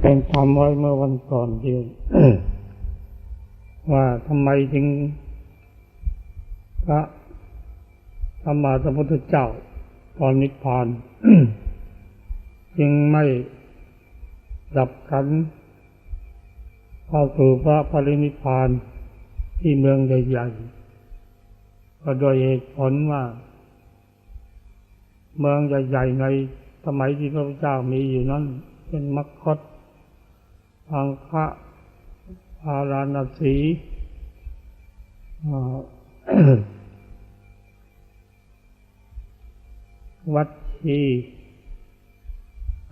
เป็นทำไว้เมื่อวันก่อนเดียวว่าทำไมถึงพระธรรมาสัมพุทธเจ้าตอนนิพพานจึงไม่ดับขันเข้าสู่พระปรินิพพานที่เมืองใหญ่ๆก็โดยเหตุผลว่า เมืองใหญ่ๆในสมัยที่พระพุทธเจ้ามีอยู่นั้นเป็นมัคคต อังคะพาราณสีวัดชี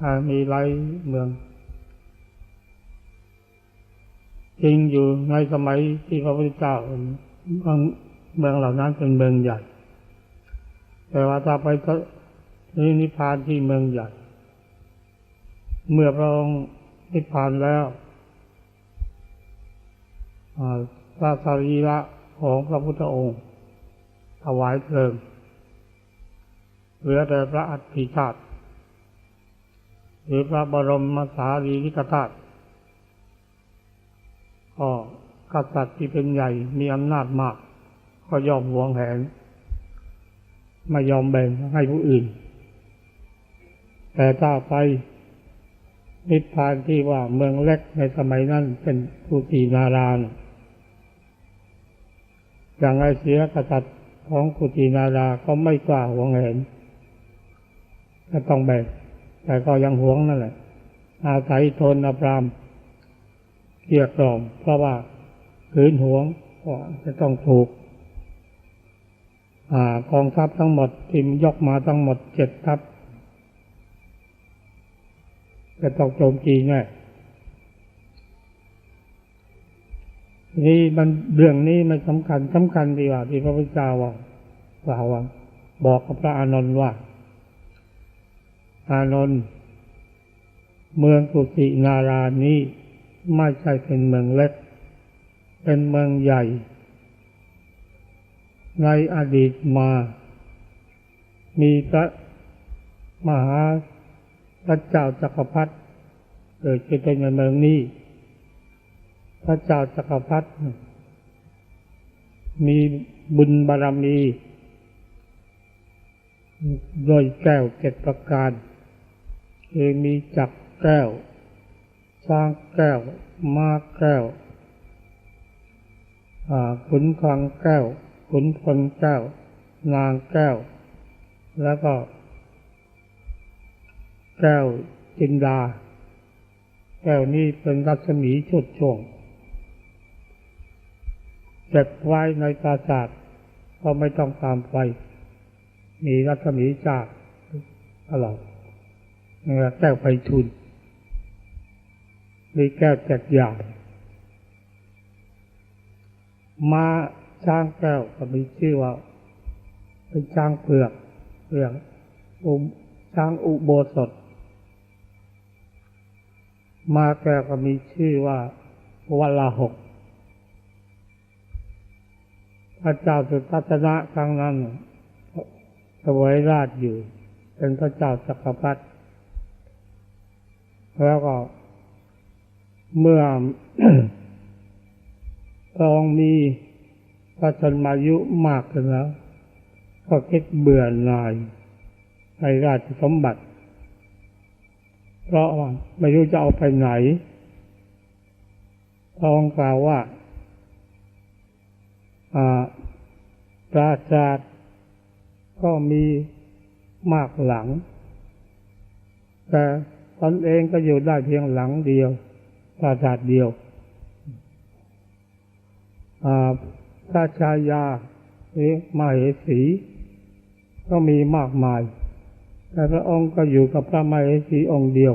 อ่มีหลายเมือง จริงอยู่ในสมัยที่พระพุทธเจ้าเมืองเมืองเหล่านั้นเป็นเมืองใหญ่ แต่ว่าถ้าไปก็นิพพานที่เมืองใหญ่ เมื่อพระองค์ นิพพานแล้วอ่าพระสรีระของพระพุทธองค์ถวายเพลิงเหลือแต่พระอัฐิธาตุหรือพระบรมสารีริกธาตุก็กษัตริย์ที่เป็นใหญ่มีอำนาจมาก ก็ยอมหวงแหนไม่ยอมแบ่งให้ผู้อื่น แต่ถ้าไป นิพพานที่ว่าเมืองเล็กในสมัยนั้นเป็นภูตินารานอย่างไรเสียกษัตริย์ของกุตินาราก็ไม่กล้าหวงแหนก็ต้องแบ่งแต่ก็ยังหวงนั่นแหละ อาศัยทนอภรามเกลียกล่อมเพราะว่าขืนหวงก็จะต้องถูกอากองทัพทั้งหมดที่ยกมาทั้งหมดเจ็ดทัพ จะต้องโจมตีแน่นี่มันเรื่องนี้มันสำคัญสำคัญดีกว่าที่พระพุทธเจ้าว่ากล่าวว่าบอกกับพระอานนท์ว่า อานนท์เมืองกุสินารานี้ไม่ใช่เป็นเมืองเล็ก เป็นเมืองใหญ่ ในอดีตมา มีพระมหา พระเจ้าจักรพรรดิเกิดขึ้นในเมืองนี้ พระเจ้าจักรพรรดิมีบุญบารมีโดยแก้วเจ็ดประการคือมีจักแก้วช้างแก้ว มาแก้วขุนคลังแก้วขุนพลแก้ว นางแก้ว แล้วก็ แก้วจินดา แก้วนี้เป็นรัศมีชุดช่วงเก็บไว้ในปราสาทก็ไม่ต้องตามไฟ มีรัศมีจากตลอดแก้วไฟทุน มีแก้วแจกอย่างมาช้างแก้วก็มีชื่อว่า เป็นช้างเผือกเผือกอุช้างอุโบสถ มาแกก็มีชื่อว่าวัลาหกพระเจ้าสุทัศนะครั้งนั้นสวยราชอยู่ เป็นพระเจ้าจักรพรรดิแล้วก็เมื่อพระองค์มีพระชนมายุมากขึ้นแล้ว ก็คิดเบื่อหน่ายในราชสมบัติ เพราะว่าไม่รู้จะเอาไปไหนพระองค์กล่าวว่าปราชาทก็มีมากหลัง แต่ตนเองก็อยู่ได้เพียงหลังเดียวปราสาทเดียวพระชายาหรือมาเหสี ก็มีมากมาย แต่พระองค์ก็อยู่กับพระมาเหสีองค์เดียว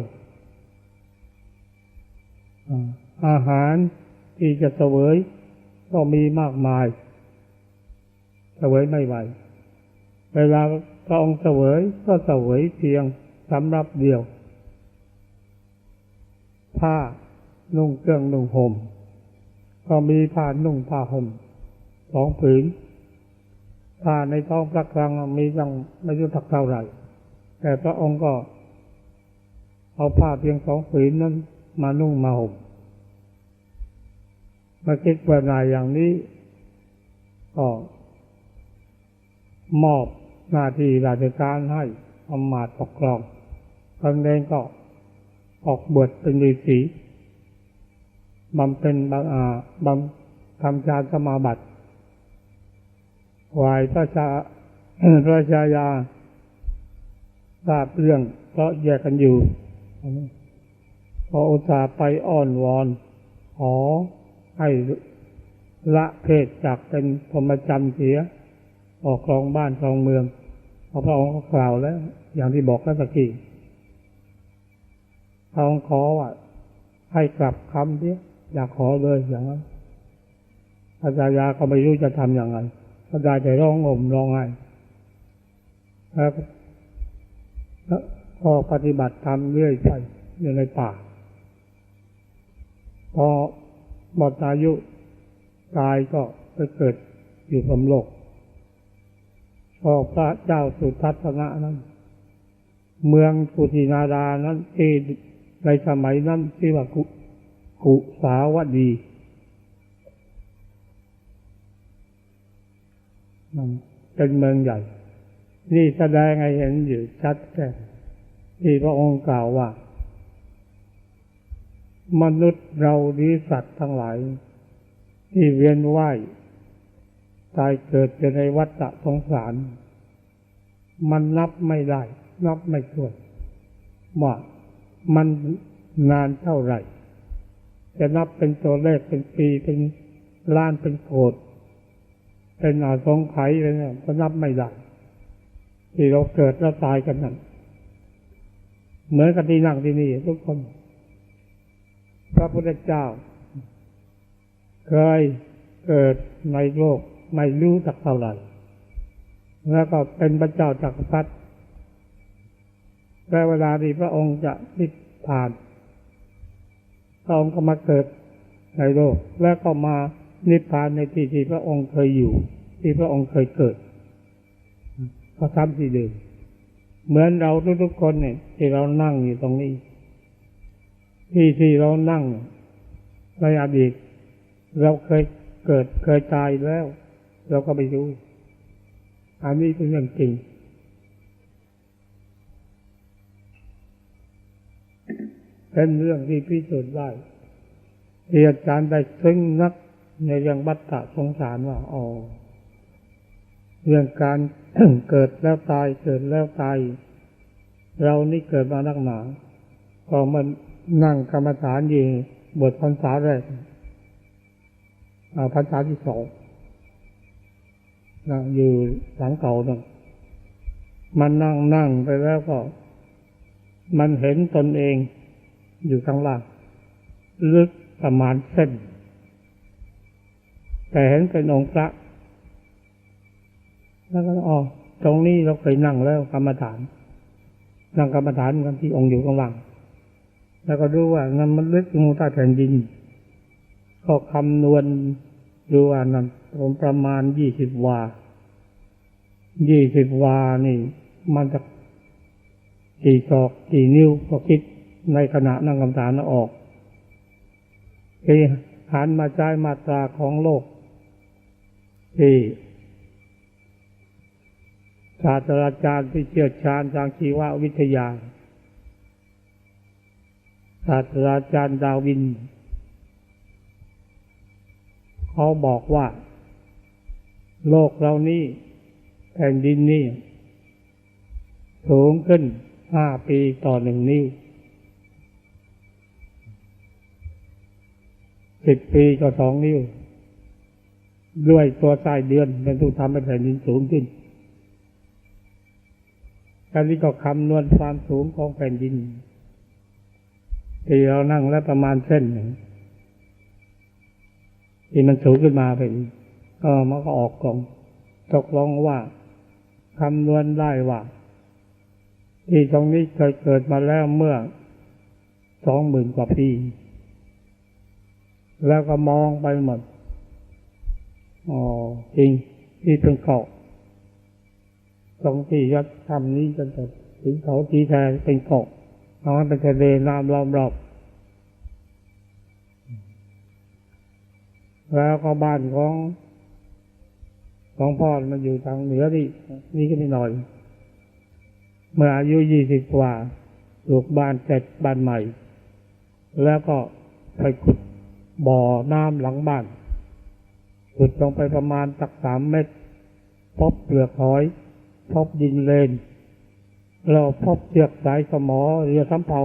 อาหารที่จะเสวยก็มีมากมาย เสวยไม่ไหว เวลาพระองค์เสวยก็เสวยเพียงสำรับเดียว ผ้านุ่งเครื่องนุ่งห่มก็มีผ้านุ่งผ้าห่มสองผืนผ้าในท้องพระคลังมียังไม่รู้ทักเท่าไหร่ แต่พระองค์ก็เอาผ้าเพียงสองผืนนั้น มานุ่งมาห่มมาคิดว่านาอย่างนี้ก็มอบหน้าที่ราชการให้อำมาตย์ปกครองตนเองก็ออกบวชเป็นฤาษีบำเพ็ญบำบำทำฌานสมาบัติวายพระชาพระชายาทราบเรื่องเพราะแยกกันอยู่ พออุตส่าห์ไปอ้อนวอน ขอให้ละเพศจากเป็นพรหมจรรย์เสีย ออกครองบ้านครองเมืองพอพระองค์ก็กล่าวแล้ว อย่างที่บอกแล้วตะกี้พระองค์ขอว่าให้กลับคำเนี้ยอยากขอเลยอย่างนั้นอาจายาก็ไม่รู้จะทำอย่างไรก็ได้แต่ร้องห่มร้องไห้แล้วพอปฏิบัติธรรมเรื่อยไปอยู่ในป่า พอหมดอายุตายก็ไปเกิดอยู่พรมโลกพอพระเจ้าสุทัศนะนั้น เมืองกุฏินารานั้นที่ในสมัยนั้นที่ว่ากุกุสาวดีมันเป็นเมืองใหญ่ นี่แสดงให้เห็นอยู่ชัดแจ้งที่พระองค์กล่าวว่า มนุษย์เราหรือสัตว์ทั้งหลาย ที่เวียนว่ายตายเกิดอยู่ในวัฏสงสาร มันนับไม่ได้ นับไม่ถ้วนว่ามันนานเท่าไหร่ จะนับเป็นตัวเลขเป็นปีเป็นล้านเป็นโกดเป็นอาสงไขยอะไรเนี่ยก็นับไม่ได้ที่เราเกิดแล้วตายกันนั่นเหมือนกับที่นั่งที่นี่ทุกคน พระพุทธเจ้า เคยเกิดในโลกไม่รู้จักเท่าไหร่ แล้วก็เป็นพระเจ้าจักรพรรดิแต่เวลาที่พระองค์จะนิพพาน พระองค์ก็มาเกิดในโลก แล้วก็มานิพพานในที่ที่พระองค์เคยอยู่ ที่พระองค์เคยเกิดก็ทำที่เดิมเหมือนเราทุกๆคนเนี่ยที่เรานั่งอยู่ตรงนี้ ที่ที่เรานั่งในอดีตเราเคยเกิดเคยตายแล้ว เราก็ไม่รู้อันนี้เป็นเรื่องจริงเป็นเรื่องที่พิสูจน์ได้ที่อาจารย์ได้ซึ้งนักในเรื่องบัตตะสงสารว่าอ๋อเรื่องการเกิดแล้วตายเกิดแล้วตาย เรานี่เกิดมานักหนาพอมัน นั่งกรรมฐานยิงบทพรรษาแรกพรรษาที่สองนั่งอยู่หลังเก่านั่งมันนั่งนั่งไปแล้วก็ มันเห็นตนเองอยู่ข้างล่าง ลึกประมาณเส้น แต่เห็นเป็นองค์พระ แล้วก็อ๋อตรงนี้เราเคยนั่งแล้วกรรมฐาน นั่งกรรมฐานกันที่องค์อยู่ข้างล่าง แล้วก็ดูว่านั้นมันลึกลงใต้แผ่นดิน ก็คำนวณดูว่านั้นผมประมาณยี่สิบวา ยี่สิบวานี่ มันจะกี่ศอกกี่นิ้วก็คิดในขณะนั่งกรรมฐานออกที่หันมาใช้มาตราของโลก ที่ศาสตราจารย์ที่เชี่ยวชาญทางชีววิทยา ศาสตราจารย์ดาวิน เขาบอกว่า โลกเรานี้แผ่นดินนี้สูงขึ้นห้าปีต่อหนึ่งนิ้วสิบปีก็สองนิ้ว ด้วยตัวสายเดือนเป็นตัวทำให้แผ่นดินสูงขึ้นการนี้ก็คำนวณความสูงของแผ่นดิน ที่เรานั่งแล้วประมาณเส้นหนึ่งที่มันสูงขึ้นมาเป็นก็มันก็ออกกองตกลงว่าคำนวณได้ว่า ที่ตรงนี้เคยเกิดมาแล้วเมื่อสองหมื่นกว่าปี แล้วก็มองไปหมดอ๋อจริงที่เป็นเกาะตรงที่ยัดทำนี้จนถึงเขาที่แทนเป็นเกาะ น้อยเป็นทะเลน้ำร้อมรอบแล้วก็บ้านของของพ่อมันอยู่ทางเหนือที่นี่ก็ไม่น้อย เมื่ออายุยี่สิบกว่าลูกบ้านเสร็จบ้านใหม่ แล้วก็ไปขุดบ่อน้ำหลังบ้าน ขุดลงไปประมาณสักสามเมตร พบเปลือกหอย พบดินเลน เราพบเชือกสายสมอเรือสำเภา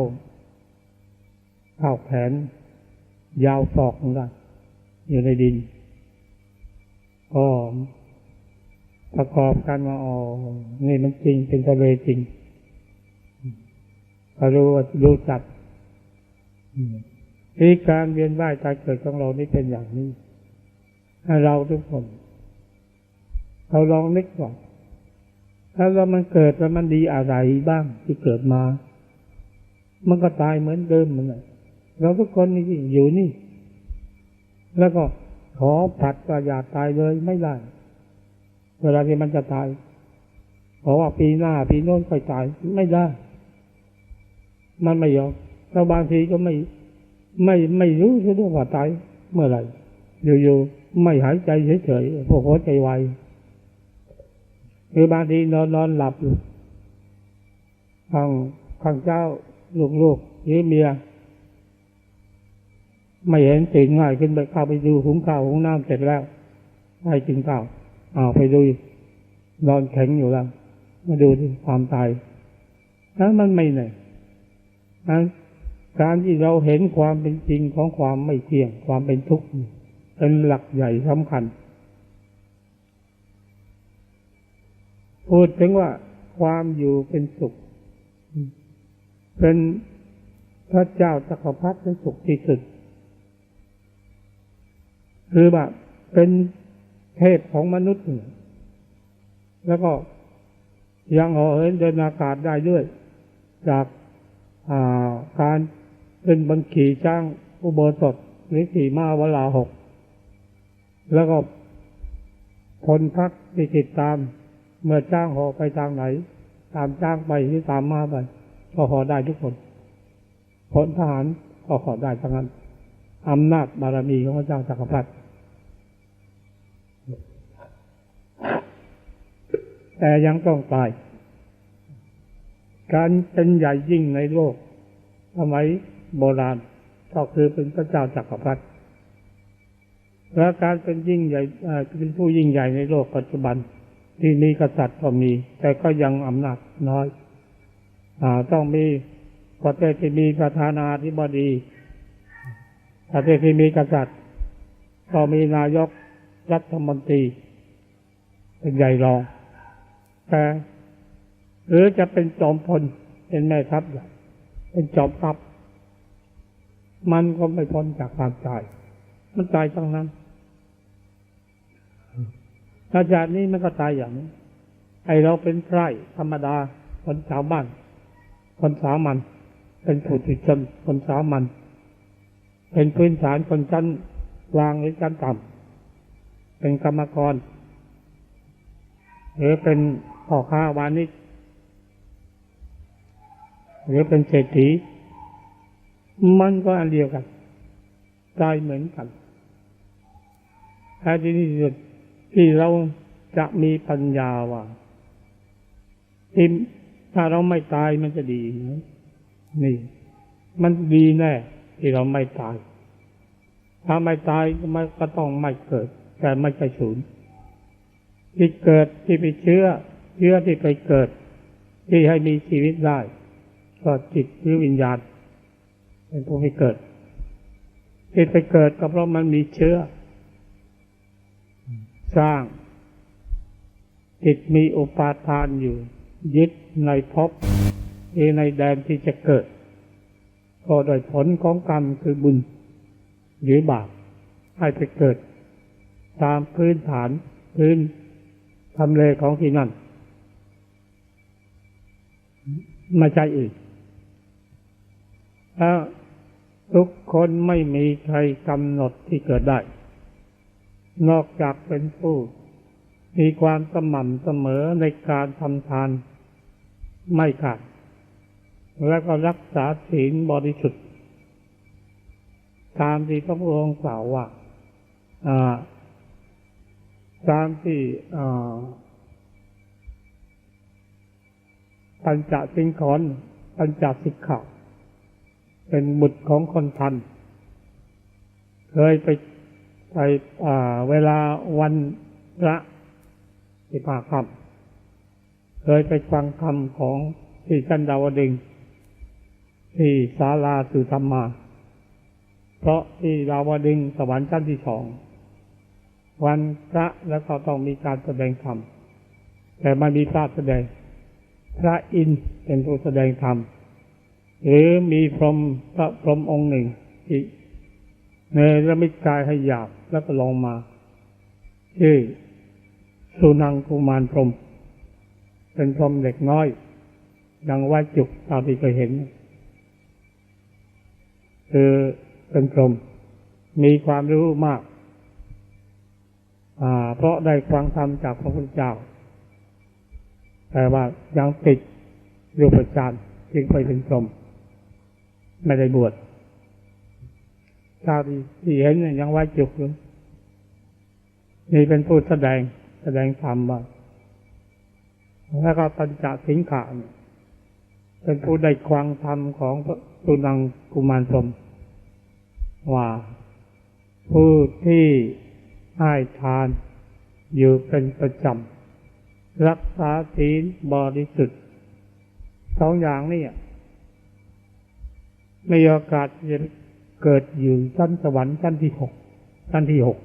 ข้าวแขน ยาวศอกเหมือนกันอยู่ในดินก็ประกอบกันมาอ๋อนี่มันจริงเป็นทะเลจริงเขารู้ว่ารู้จักที่การเวียนว่ายตายเกิดของเรานี่เป็นอย่างนี้ ให้เราทุกคน เราลองนึกก่อน ถ้าเรามันเกิดแล้วมันดีอะไรบ้างที่เกิดมา มันก็ตายเหมือนเดิมมันเลยเราทุกคนนี่อยู่นี่ แล้วก็ขอผัดก็อย่าตายเลยไม่ได้ เวลาที่มันจะตายเพราะว่าปีหน้าปีโน้นค่อยตายไม่ได้ มันไม่ยอมแล้วบางทีก็ไม่ไม่ไม่รู้เรื่องว่าตายเมื่อไหร่อยู่ๆไม่หายใจเฉยๆพวกหัวใจไวคือบางทีนอนนอนหลับอยู่ข้างข้างเจ้าลูกๆหรือเมีย ไม่เห็นตื่นง่ายขึ้นไปเข้าไปดูหุงข้าวหุงน้ำเสร็จแล้วให้กินข้าวเอาไปดูนอนแข็งอยู่แล้ว มาดูที่ความตายนั้นมันไม่ไหนนั้นการที่เราเห็นความเป็นจริงของความไม่เที่ยงความเป็นทุกข์เป็นหลักใหญ่สำคัญ พูดถึงว่าความอยู่เป็นสุข เป็นพระเจ้าจักรพรรดิเป็นสุขที่สุดคือแบบเป็นเทพของมนุษย์ แล้วก็ยังหาะเหินเดินอากาศได้ด้วย จากการเป็นบังขี่จ้างอุโบสถหรือขี่ม้าเวลาหก แล้วก็คนพักที่ติดตาม เมื่อจ้างหอไปทางไหน ตามจ้างไปหรือตามมาไปก็หอได้ทุกคนพลทหารก็หอได้ทั้งนั้นอำนาจบารมีของพระเจ้าจักรพรรดิแต่ยังต้องตาย การเป็นใหญ่ยิ่งในโลกสมัยโบราณก็คือเป็นพระเจ้าจักรพรรดิและการเป็นยิ่งใหญ่เป็นผู้ยิ่งใหญ่ในโลกปัจจุบัน ที่มีกษัตริย์ก็มี แต่ก็ยังอำนาจน้อยอต้องมีประเทศที่มีประธานาธิบดี ประเทศที่มีกษัตริย์ก็มีนายกรัฐมนตรี เป็นใหญ่รองแต่หรือจะเป็นจอมพลเป็นแม่ทัพใหญ่เป็นจอมทัพมันก็ไม่พ้นจากความตาย มันตายทั้งนั้น อาจารย์นี้มันก็ตายอย่างนี้ ไอเราเป็นไพร่ธรรมดา คนสาวบ้าน คนสามัญเป็นผู้ถุชนคนสามัญเป็นพื้นฐานคนชั้นกลางหรือชั้นต่ำเป็นกรรมกร หรือเป็นพ่อค้าวานิชหรือเป็นเศรษฐี มันก็อันเดียวกันตายเหมือนกันแต่ที่นี่สุด ที่เราจะมีปัญญาว่าที่ถ้าเราไม่ตายมันจะดีนี่ มันดีแน่ที่เราไม่ตาย ถ้าไม่ตายมันก็ต้องไม่เกิด แต่ไม่ใช่ศูนย์ที่เกิดที่ไปเชื้อเชื้อที่ไปเกิด ที่ให้มีชีวิตได้ ก็จิตหรือวิญญาณเป็นผู้ให้เกิดที่ไปเกิดก็เพราะมันมีเชื้อ สร้าง จิตมีอุปาทานอยู่ ยึดในภพในแดนที่จะเกิด ก็โดยผลของกรรมคือบุญ หรือบาปให้ไปเกิด ตามพื้นฐานพื้นทำเลของที่นั่นไม่ใช่อื่นถ้าทุกคนไม่มีใครกำหนดที่เกิดได้ นอกจากเป็นผู้ มีความสม่ำเสมอในการทำทานไม่ขาด และก็รักษาศีลบริสุทธิ์ตามที่พระพุทองค์กล่าวว่าตามที่ปัญจสิงขอนปัญจสิกขาเป็นบุตรของคนทัน เคยไป ไปเวลาวันพระที่ภาคำเคยไปฟังธรรมของที่ชันดาวดึง ที่ศาลาสุธรรมา เพราะที่ดาวดึงสวรรค์ชั้นที่สองวันพระแล้วก็ต้องมีการแสดงธรรมแต่ไม่มีพระแสดง พระอินเป็นผู้แสดงธรรมหรือมีพรหมพระพรหมองค์หนึ่งที่ เนระมิตกายให้หยาบแล้วก็ลงมาชื่อสุนังกุมารพรหมเป็นพรหมเด็กน้อย ดังว่าจุกตามที่เคยเห็น คือเป็นพรหมมีความรู้มากเพราะได้ฟังธรรมจากพระพุทธเจ้า แต่ว่ายังติดรูปฌานจึงไปเป็นพรหมไม่ได้บวช ชาติที่เห็นเนี่ยยังไว้จุกอยู่นี่เป็นผู้แสดงแสดงธรรมว่าแล้วก็ปัญจสิงขะเนี่ยเป็นผู้ได้ควังธรรมของพระสุนังกุมารพรหมว่าผู้ที่ให้ทานอยู่เป็นประจำรักษาศีลบริสุทธิ์สองอย่างนี่ไม่มีโอกาสจะ เกิดอยู่ชั้นสวรรค์ชั้นที่หกชั้นที่หก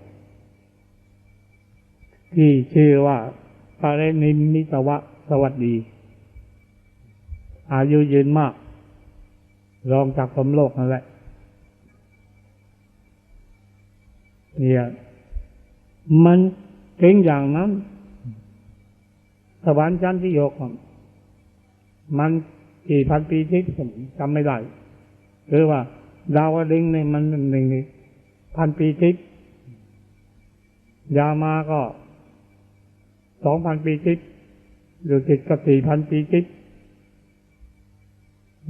ที่ชื่อว่าปาเรนิมมิตวะสวัสดี อายุยืนมาก รองจากสมโลกนั่นแหละเนี่ยมันถึงอย่างนั้น สวรรค์ชั้นที่หกมันกี่พันปีที่ผมจำไม่ได้ หรือว่า ดาวดึงเนี่ยมันหนึ่งพันปีทิพย์ยามาก็สองพันปีทิพย์หรือติดก็สี่พันปีทิพย์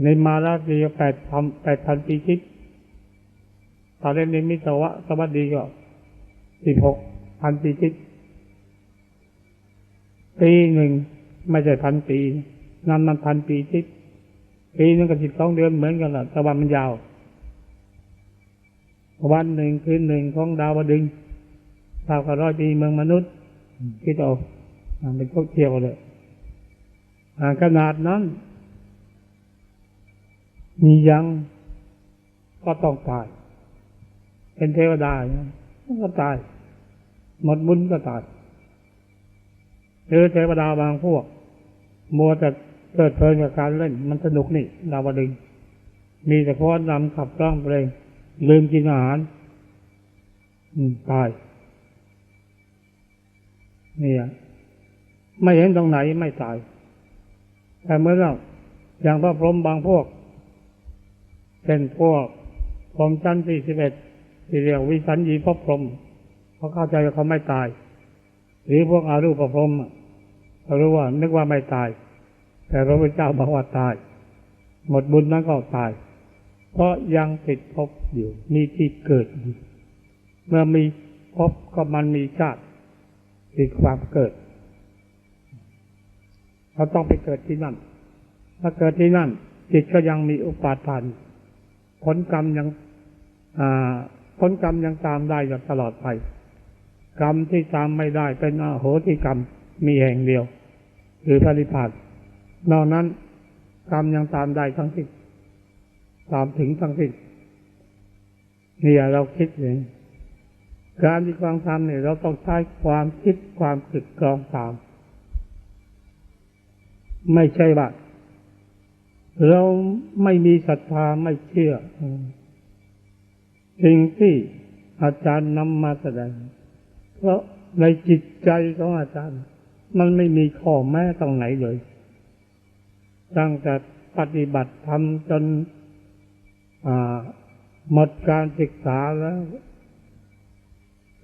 ในมาลาปีก็แปดพันแปดพันปีทิพย์ตอนเล่นในมิตรวะสวัสดีก็สิบหกพันปีทิพย์ปีหนึ่งไม่ใช่พันปีนั่นมันพันปีทิพย์ปีนึงกับสิบสองเดือนเหมือนกันแหละแต่วันมันยาว วันหนึ่งคืนหนึ่งของดาวดึงดาวกระร้อยปีเมืองมนุษย์คิดเอาเป็นพวกเที่ยวเลยขนาดนั้น มียังก็ต้องตาย เป็นเทวดาเนี่ยก็ตาย หมดบุญก็ตายหรือเทวดาบางพวก มัวแต่เกิดเพลินกับการเล่น มันสนุกนี่ดาวดึง มีแต่พ้อนนำขับร้องเพลง ลืมกินอาหารตายนี่ยไม่เห็นตรงไหนไม่ตาย แต่เมื่อเราอย่างพระพรหมบางพวกเป็นพวกพรหมชั้นสี่สิบเอ็ดที่เรียกวิสัญญีพระพรหมเขาเข้าใจว่าเขาไม่ตาย หรือพวกอารูปพรหมเขารู้ว่านึกว่าไม่ตาย แต่พระพุทธเจ้าบอกว่าตาย หมดบุญนั้นก็ตาย เพราะยังติดภพอยู่ มีที่เกิดอยู่เมื่อมีภพก็มันมีชาติติดความเกิด เราต้องไปเกิดที่นั่น ถ้าเกิดที่นั่น จิตก็ยังมีอุปาทานผลกรรมยังผลกรรมยังตามได้อยู่ตลอดไป กรรมที่ตามไม่ได้เป็นอโหติกรรมมีแห่งเดียว หรือพระนิพพานนอกนั้นกรรมยังตามได้ทั้งสิ้น ตามถึงทั้งสิ้นนี่เราคิดเองการที่ความทำเนี่ยเราต้องใช้ความคิดความคิดกรองตาม ไม่ใช่ว่าเราไม่มีศรัทธาไม่เชื่อสิ่งที่อาจารย์นำมาแสดง เพราะในจิตใจของอาจารย์ มันไม่มีข้อแม้ตรงไหนเลย ตั้งแต่ปฏิบัติธรรมจน หมดการศึกษาแล้ว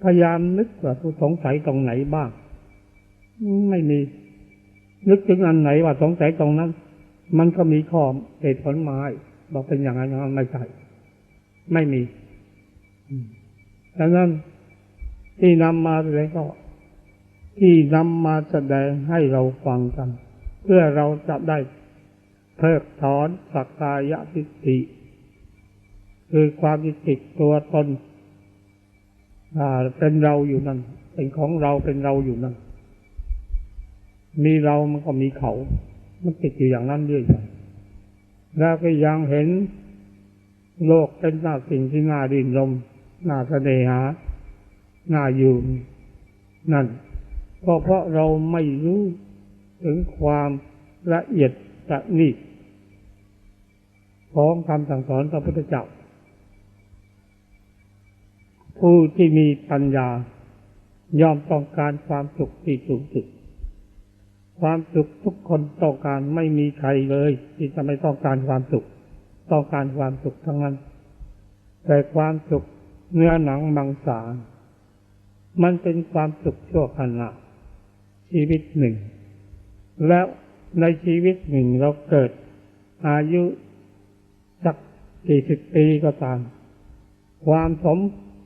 พยายามนึกว่าผู้สงสัยตรงไหนบ้าง ไม่มี นึกถึงอันไหนว่าสงสัยตรงนั้น มันก็มีข้อเหตุผลมาบอกเป็นอย่างนั้นอย่างนั้นไม่ใช่ไม่มีดังนั้นที่นำมาแสดงก็ ที่นำมาแสดงให้เราฟังกัน เพื่อเราจะได้เพิกถอนสักกายทิฏฐิ คือความยึดติดตัวตนเป็นเราอยู่นั่น เป็นของเราเป็นเราอยู่นั่น มีเรามันก็มีเขา มันติดอยู่อย่างนั้นเรื่อยไปแล้วก็ยังเห็นโลกเป็นหน้าสิ่งที่น่าดินลมน่าเสน่หาน่าอยู่นั่นก็เพราะเราไม่รู้ถึงความละเอียดประณีตของคำสั่งสอนพระพุทธเจ้า ผู้ที่มีปัญญายอมต้องการความสุขที่สูงสุด ความสุขทุกคนต้องการไม่มีใครเลย ที่จะไม่ต้องการความสุข ต้องการความสุขทั้งนั้น แต่ความสุขเนื้อหนังมังสา มันเป็นความสุขชั่วขณะ ชีวิตหนึ่ง แล้วในชีวิตหนึ่งเราเกิด อายุสักกี่สิบปีก็ตาม ความสม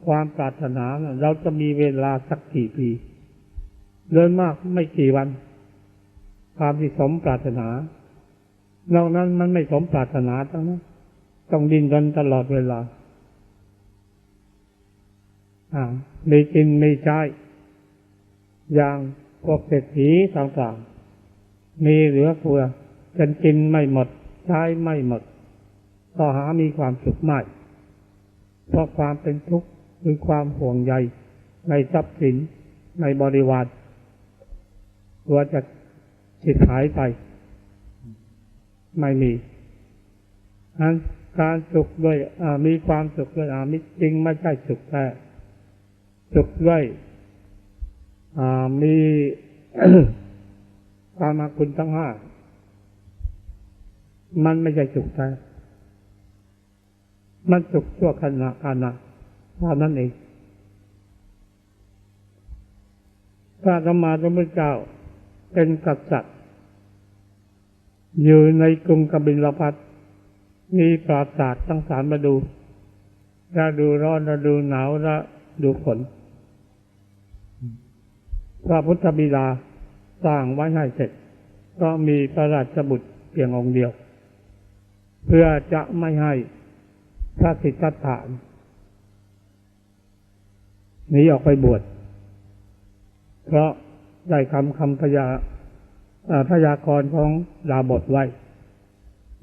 ความปรารถนาเราจะมีเวลาสักกี่ปีเดินมากไม่กี่วัน ความที่สมปรารถนานอกนั้นมันไม่สมปรารถนาทั้งนั้นต้องดิ้นรนตลอดเวลาอ่ามีกินไมีใช้อย่างพวกเศรษฐีต่างๆ มีเหลือเฟือจนกินไม่หมด ใช้ไม่หมดก็หามีความสุขไม่เพราะความเป็นทุกข์ คือความห่วงใยในทรัพย์สินในบริวารตัวจะฉิดหายไป ไม่มีอันการสุขด้วยมีความสุขด้วยอามิตรจริงไม่ใช่สุขแท้สุขด้วยมีกามาคุณทั้งห้ามันไม่ใช่สุขแท้มันสุขชั่วขณะขณะ เท่านั้นเองพระธรรมาธรรมเจ้าเป็นกษัตริย์อยู่ในกรุงกบิลพัทมีปราสาทตั้งสารมาดูฤดูร้อนฤดูหนาวฤดูฝนพระพุทธบิดาสร้างไว้ให้เสร็จ ก็มีพระราชบุตรเพียงองค์เดียว เพื่อจะไม่ให้พระสิทธัตถะ หนีออกไปบวชเพราะได้คำคำพยาพยากรณ์ของดาบทไว้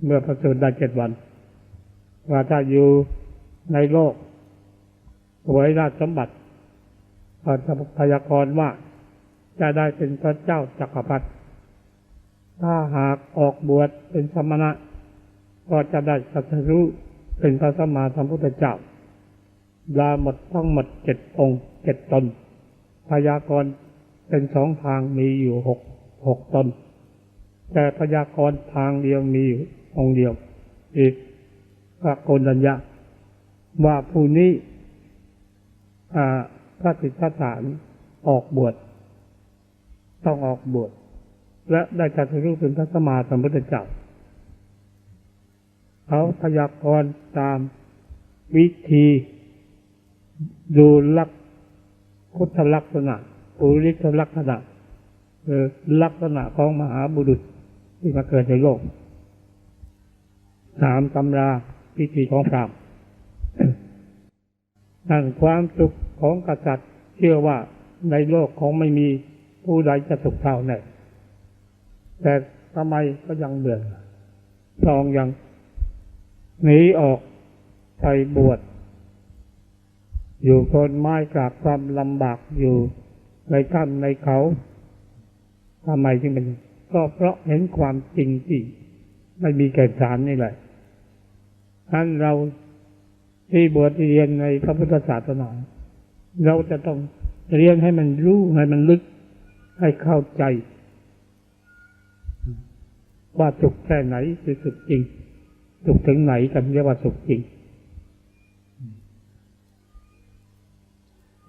เมื่อประสูติได้เจ็ดวัน ว่าถ้าอยู่ในโลกหวยราชสมบัติพยากรว่าจะได้เป็นพระเจ้าจักรพรรดิถ้าหากออกบวชเป็นสมณะ ก็จะได้สัตรู้เป็นพระสัมมาสัมพุทธเจ้า ลาหมดทั้งหมดเจ็ดองค์เจ็ดตน พยากรณ์เป็นสองทางมีอยู่หกหกตน แต่พยากรณ์ทางเดียวมีอยู่องค์เดียวอีกพระโกนัญญาว่าผู้นี้พระสิทธัตถานออกบวชต้องออกบวชและได้จัดรู้เป็นพระสมมาสัมพุทธเจ้าเขาพยากรณ์ตามวิธี ดูลักพุทธลักษณะปุริสลักษณะคือลักษณะของมหาบุรุษที่มาเกิดในโลก สามตำราพิธีของพรามนั่นความสุขของกษัตริย์เชื่อว่าในโลกของไม่มีผู้ใดจะสุขเท่าแน่แต่ทำไมก็ยังเบื่อลองยังหนีออกไปบวช อยู่คนไม้กราบความลำบากอยู่ในถ้ำในเขาทำไมจึงเป็นก็เพราะเห็นความจริงที่ไม่มีแก่นสารนี่แหละท่านเราที่บวชเรียนในพระพุทธศาสนา เราจะต้องเรียนให้มันรู้ให้มันลึกให้เข้าใจ ว่าสุขแค่ไหนคือสุขจริงสุขถึงไหนกันเรียกว่าสุขจริง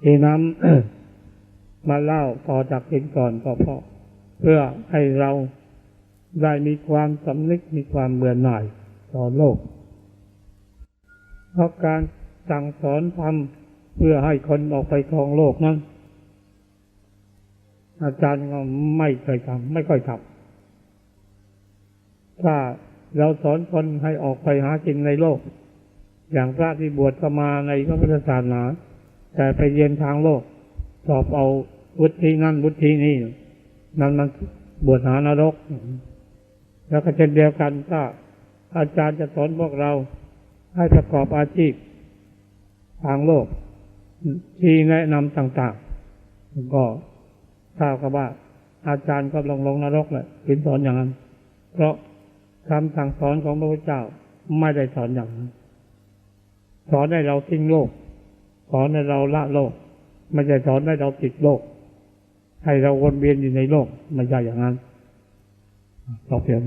ทีนั้นมาเล่าต่อจากเห็นก่อนก็เพราะเพื่อให้เราได้มีความสำนึกมีความเบื่อหน่ายต่อโลก เพราะการสั่งสอนทำเพื่อให้คนออกไปครองโลกนั้น อาจารย์ก็ไม่เคยทำไม่ค่อยทำถ้าเราสอนคนให้ออกไปหากินในโลก อย่างพระที่บวชมาในพระพุทธศาสนา แต่ไปเรียนทางโลก สอบเอาวุฒินั่นวุฒินี่นั่นมันบวชหานรก แล้วก็เช่นเดียวกันถ้าอาจารย์จะสอนพวกเรา ให้ประกอบอาชีพ ทางโลก ที่แนะนำต่างๆ ก็ทราบกับว่า อาจารย์ก็ลงลงนรกแหละถึงสอนอย่างนั้น เพราะคำสั่งสอนของพระพุทธเจ้าไม่ได้สอนอย่างนั้น สอนให้เราทิ้งโลก สอนให้เราละโลก ไม่ใช่สอนให้เราติดโลก ให้เราวนเวียนอยู่ในโลกไม่ใช่อย่างนั้นเราเพียง